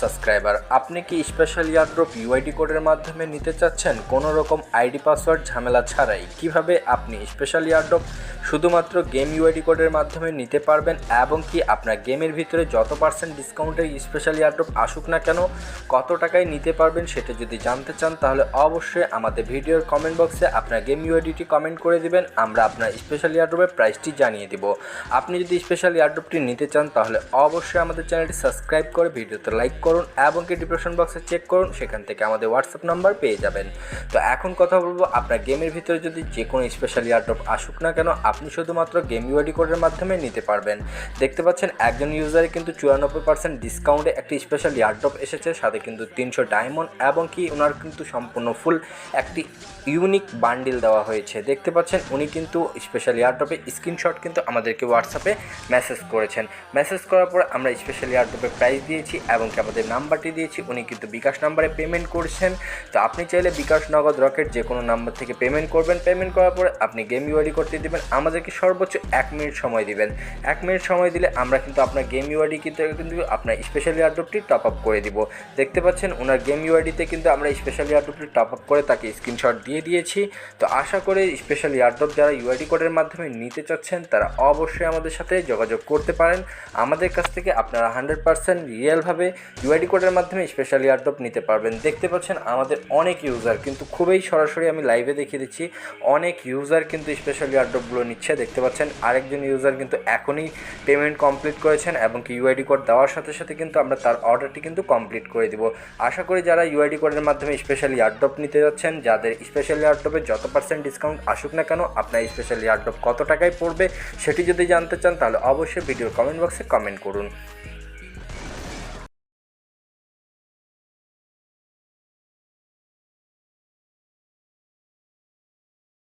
Subscriber আপনি কি special airdrop UID কোডের মাধ্যমে নিতে চাচ্ছেন? কোনো রকম আইডি পাসওয়ার্ড ঝামেলা ছাড়াই। কীভাবে আপনি স্পেশাল ইয়ারড্রপ শুধুমাত্র গেম ইউআইডি কোডের মাধ্যমে নিতে পারবেন এবং কি আপনার গেমের ভিতরে যত পার্সেন্ট ডিসকাউন্টের স্পেশাল ইয়ারড্রপ আসুক না কেন, কত টাকায় নিতে পারবেন সেটা যদি জানতে চান, তাহলে অবশ্যই আমাদের ভিডিওর কমেন্ট বক্সে আপনার গেম ইউআইডিটি কমেন্ট করে দেবেন, আমরা আপনার স্পেশাল ইয়ারড্রপের প্রাইসটি জানিয়ে দিব। আপনি যদি স্পেশাল ইয়ারড্রপটি নিতে চান, তাহলে অবশ্যই আমাদের চ্যানেলটি সাবস্ক্রাইব করে ভিডিওতে লাইক করুন এবং কি ডিপ্রেশন বক্সে চেক করুন, সেখান থেকে আমাদের হোয়াটসঅ্যাপ নাম্বার পেয়ে যাবেন। তো এখন কথা বলব আপনার গেমের ভিতরে যদি যে কোনো স্পেশাল ইয়ারড্রপ আসুক না কেন, আপনি শুধুমাত্র গেম ইউআইডি কোডের মাধ্যমে নিতে পারবেন। দেখতে পাচ্ছেন একজন ইউজারে কিন্তু চুরানব্বই পার্সেন্ট ডিসকাউন্টে একটি স্পেশাল ইয়ারড্রপ এসেছে, সাথে কিন্তু তিনশো ডায়মন্ড এবং কি ওনার কিন্তু সম্পূর্ণ ফুল একটি ইউনিক বান্ডিল দেওয়া হয়েছে। দেখতে পাচ্ছেন উনি কিন্তু স্পেশাল ইয়ারড্রপে স্ক্রিনশট কিন্তু আমাদেরকে হোয়াটসঅ্যাপে মেসেজ করেছেন। মেসেজ করার পর আমরা স্পেশাল ইয়ারড্রপে প্রাইস দিয়েছি এবং কি আমাদের নাম্বারটি দিয়েছি, উনি কিন্তু বিকাশ নাম্বারে পেমেন্ট করছেন। তো আপনি চাইলে বিকাশ নগদ রকেট যে কোনো নাম্বার থেকে পেমেন্ট করবেন। পেমেন্ট করার পরে আপনি গেম ইউআইডি করতে দিবেন। আমাদেরকে সর্বোচ্চ এক মিনিট সময় দিবেন। এক মিনিট সময় দিলে আমরা কিন্তু আপনার গেম ইউআইডি কিন্তু কিন্তু আপনার স্পেশাল ইয়ারড্রপটি টপ আপ করে দিব। দেখতে পাচ্ছেন ওনার গেম ইউআইডিতে কিন্তু আমরা স্পেশাল ইয়ারড্রপটি টপ আপ করে তাকে স্ক্রিনশট দিয়ে দিয়েছি। তো আশা করে স্পেশাল ইয়ারড্রপ যারা ইউআইডি কোডের মাধ্যমে নিতে চাচ্ছেন, তারা অবশ্যই আমাদের সাথে যোগাযোগ করতে পারেন। আমাদের কাছ থেকে আপনারা হান্ড্রেড পার্সেন্ট রিয়েলভাবে ইউআইডি কোডের মাধ্যমে স্পেশাল ইয়ারড্রপ নিতে পারবেন। দেখতে পাচ্ছেন আমাদের অনেক ইউজার কিন্তু খুবই সরাসরি আমি লাইভে দেখিয়ে দিচ্ছি, অনেক ইউজার কিন্তু স্পেশাল ইয়ারড্রপগুলো নিচ্ছে। দেখতে পাচ্ছেন আরেকজন ইউজার কিন্তু এখনই পেমেন্ট কমপ্লিট করেছেন এবং কি ইউআইডি কোড দেওয়ার সাথে সাথে কিন্তু আমরা তার অর্ডারটি কিন্তু কমপ্লিট করে দিব। আশা করি যারা ইউআইডি কোডের মাধ্যমে স্পেশাল ইয়ারড্রপ নিতে যাচ্ছেন, যাদের স্পেশাল ইয়ারড্রপে যত পার্সেন্ট ডিসকাউন্ট আসুক না কেন, আপনার স্পেশাল ইয়ারড্রপ কত টাকায় পড়বে সেটি যদি জানতে চান তাহলে অবশ্যই ভিডিওর কমেন্ট বক্সে কমেন্ট করুন।